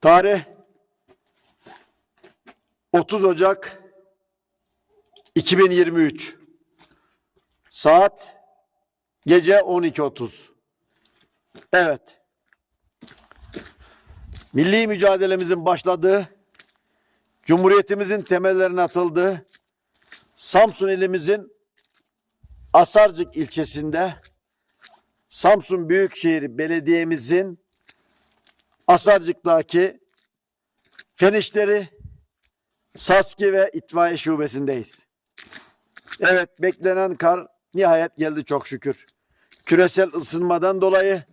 Tarih 30 Ocak 2023 Saat gece 12.30 Evet. Milli mücadelemizin başladığı Cumhuriyetimizin temellerine atıldığı Samsun ilimizin Asarcık ilçesinde Samsun Büyükşehir Belediye'mizin Asarcık'taki Fen İşleri, Saski ve İtfaiye Şubesindeyiz. Evet beklenen kar nihayet geldi çok şükür. Küresel ısınmadan dolayı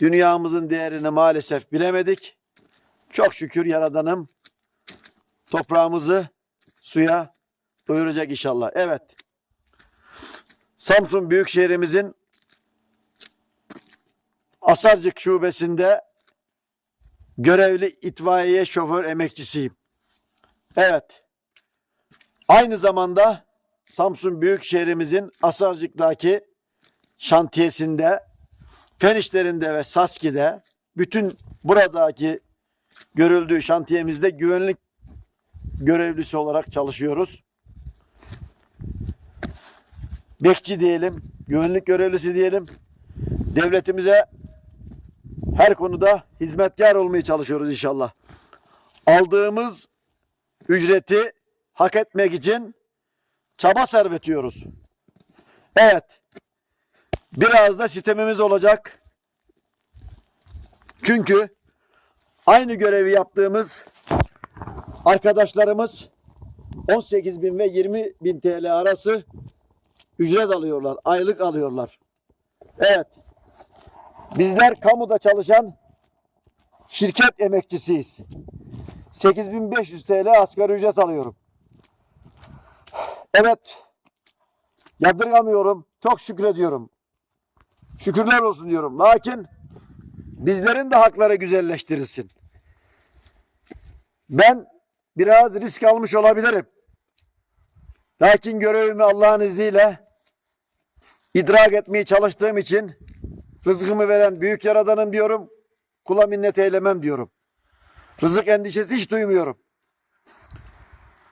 dünyamızın değerini maalesef bilemedik. Çok şükür Yaradanım toprağımızı suya doyuracak inşallah. Evet. Samsun Büyükşehirimizin Asarcık şubesinde görevli itfaiye şoför emekçisiyim. Evet. Aynı zamanda Samsun Büyükşehirimizin Asarcık'taki şantiyesinde, fen işlerinde ve Saski'de bütün buradaki görüldüğü şantiyemizde güvenlik görevlisi olarak çalışıyoruz. Bekçi diyelim, güvenlik görevlisi diyelim. Devletimize her konuda hizmetkar olmaya çalışıyoruz inşallah. Aldığımız ücreti hak etmek için çaba sarf ediyoruz. Evet. Biraz da sistemimiz olacak. Çünkü aynı görevi yaptığımız arkadaşlarımız 18 bin ve 20 bin TL arası ücret alıyorlar. Aylık alıyorlar. Evet. Bizler kamuda çalışan şirket emekçisiyiz. 8500 TL asgari ücret alıyorum. Evet. Yadırgamıyorum. Çok şükrediyorum. Şükürler olsun diyorum. Lakin bizlerin de hakları güzelleştirilsin. Ben biraz risk almış olabilirim. Lakin görevimi Allah'ın izniyle idrak etmeye çalıştığım için rızkımı veren büyük yaradanım diyorum. Kula minnet eylemem diyorum. Rızık endişesi hiç duymuyorum.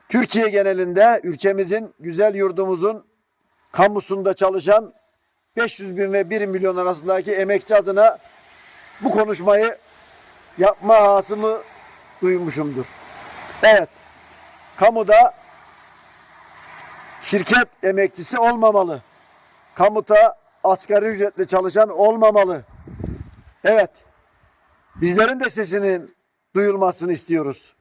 Türkiye genelinde ülkemizin güzel yurdumuzun kamusunda çalışan 500 bin ve 1 milyon arasındaki emekçi adına bu konuşmayı yapma hasımı duymuşumdur. Evet. Kamuda şirket emekçisi olmamalı. Kamuta asgari ücretle çalışan olmamalı. Evet. Bizlerin de sesinin duyulmasını istiyoruz.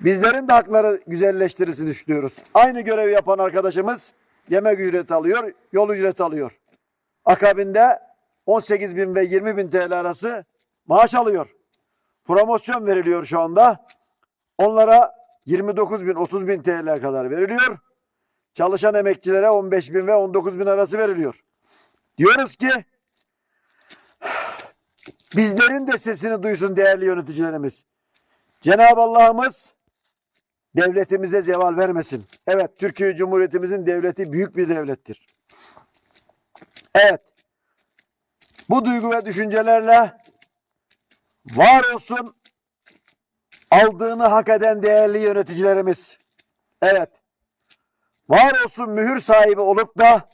Bizlerin de hakları güzelleştirilsin istiyoruz. Aynı görevi yapan arkadaşımız yemek ücreti alıyor, yol ücreti alıyor. Akabinde 18 bin ve 20 bin TL arası maaş alıyor. Promosyon veriliyor şu anda. Onlara 29 bin 30 bin TL kadar veriliyor. Çalışan emekçilere 15 bin ve 19 bin arası veriliyor. Diyoruz ki bizlerin de sesini duysun değerli yöneticilerimiz. Cenab-ı Allah'ımız devletimize zeval vermesin. Evet Türkiye Cumhuriyetimizin devleti büyük bir devlettir. Evet. Bu duygu ve düşüncelerle var olsun aldığını hak eden değerli yöneticilerimiz. Evet. Var olsun mühür sahibi olup da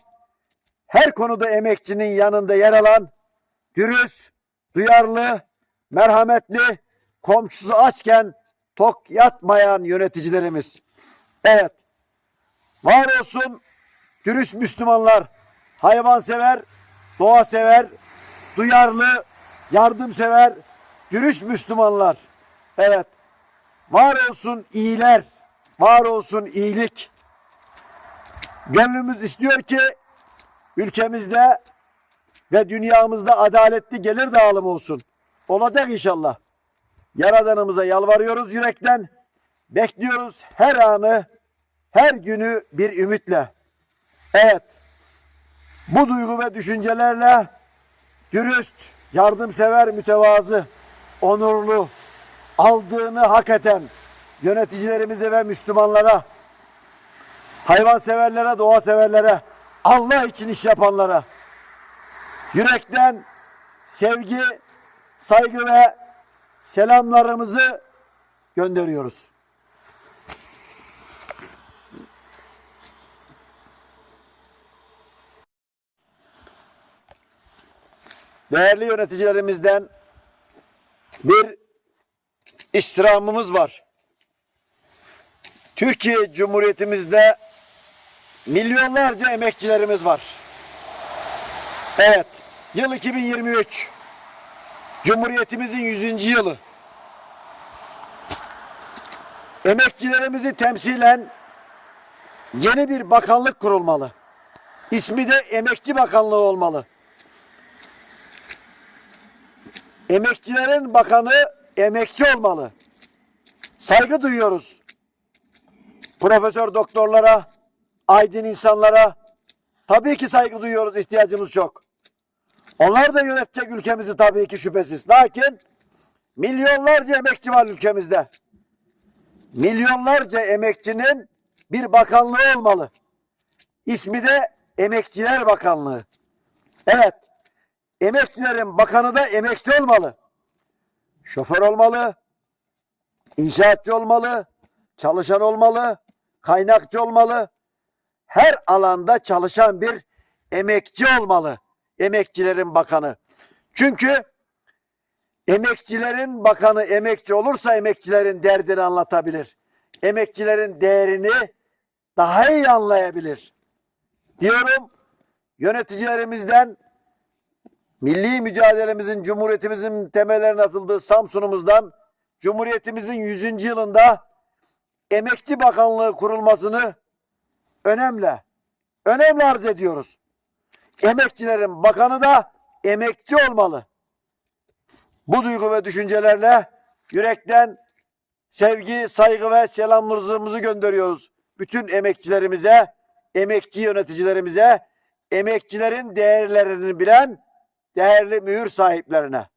her konuda emekçinin yanında yer alan dürüst, duyarlı, merhametli, komşusu açken tok yatmayan yöneticilerimiz. Evet. Var olsun dürüst Müslümanlar, hayvansever, doğa sever, duyarlı, yardımsever, dürüst Müslümanlar. Evet. Var olsun iyiler, var olsun iyilik. Gönlümüz istiyor ki ülkemizde ve dünyamızda adaletli gelir dağılımı olsun. Olacak inşallah. Yaradanımıza yalvarıyoruz yürekten. Bekliyoruz her anı, her günü bir ümitle. Evet. Bu duygu ve düşüncelerle dürüst, yardımsever, mütevazı, onurlu, aldığını hak eden yöneticilerimize ve Müslümanlara, hayvanseverlere, doğa severlere, Allah için iş yapanlara yürekten sevgi, saygı ve selamlarımızı gönderiyoruz. Değerli yöneticilerimizden bir istirhamımız var. Türkiye Cumhuriyetimizde milyonlarca emekçilerimiz var. Evet, yıl 2023. Cumhuriyetimizin 100. yılı. Emekçilerimizi temsilen yeni bir bakanlık kurulmalı. İsmi de Emekçi Bakanlığı olmalı. Emekçilerin bakanı emekçi olmalı. Saygı duyuyoruz. Profesör doktorlara, aydın insanlara tabii ki saygı duyuyoruz. ihtiyacımız çok. Onlar da yönetecek ülkemizi tabii ki şüphesiz. Lakin milyonlarca emekçi var ülkemizde. Milyonlarca emekçinin bir bakanlığı olmalı. İsmi de Emekçiler Bakanlığı. Evet. Emekçilerin bakanı da emekçi olmalı. Şoför olmalı, inşaatçı olmalı, çalışan olmalı, kaynakçı olmalı. Her alanda çalışan bir emekçi olmalı. Emekçilerin bakanı. Çünkü emekçilerin bakanı emekçi olursa emekçilerin derdini anlatabilir. Emekçilerin değerini daha iyi anlayabilir. Diyorum yöneticilerimizden milli mücadelemizin, cumhuriyetimizin temellerine atıldığı Samsun'umuzdan Cumhuriyetimizin 100. yılında Emekçi Bakanlığı kurulmasını önemli, önemli arz ediyoruz. Emekçilerin bakanı da emekçi olmalı. Bu duygu ve düşüncelerle yürekten sevgi, saygı ve selamlarımızı gönderiyoruz. Bütün emekçilerimize, emekçi yöneticilerimize, emekçilerin değerlerini bilen değerli mühür sahiplerine.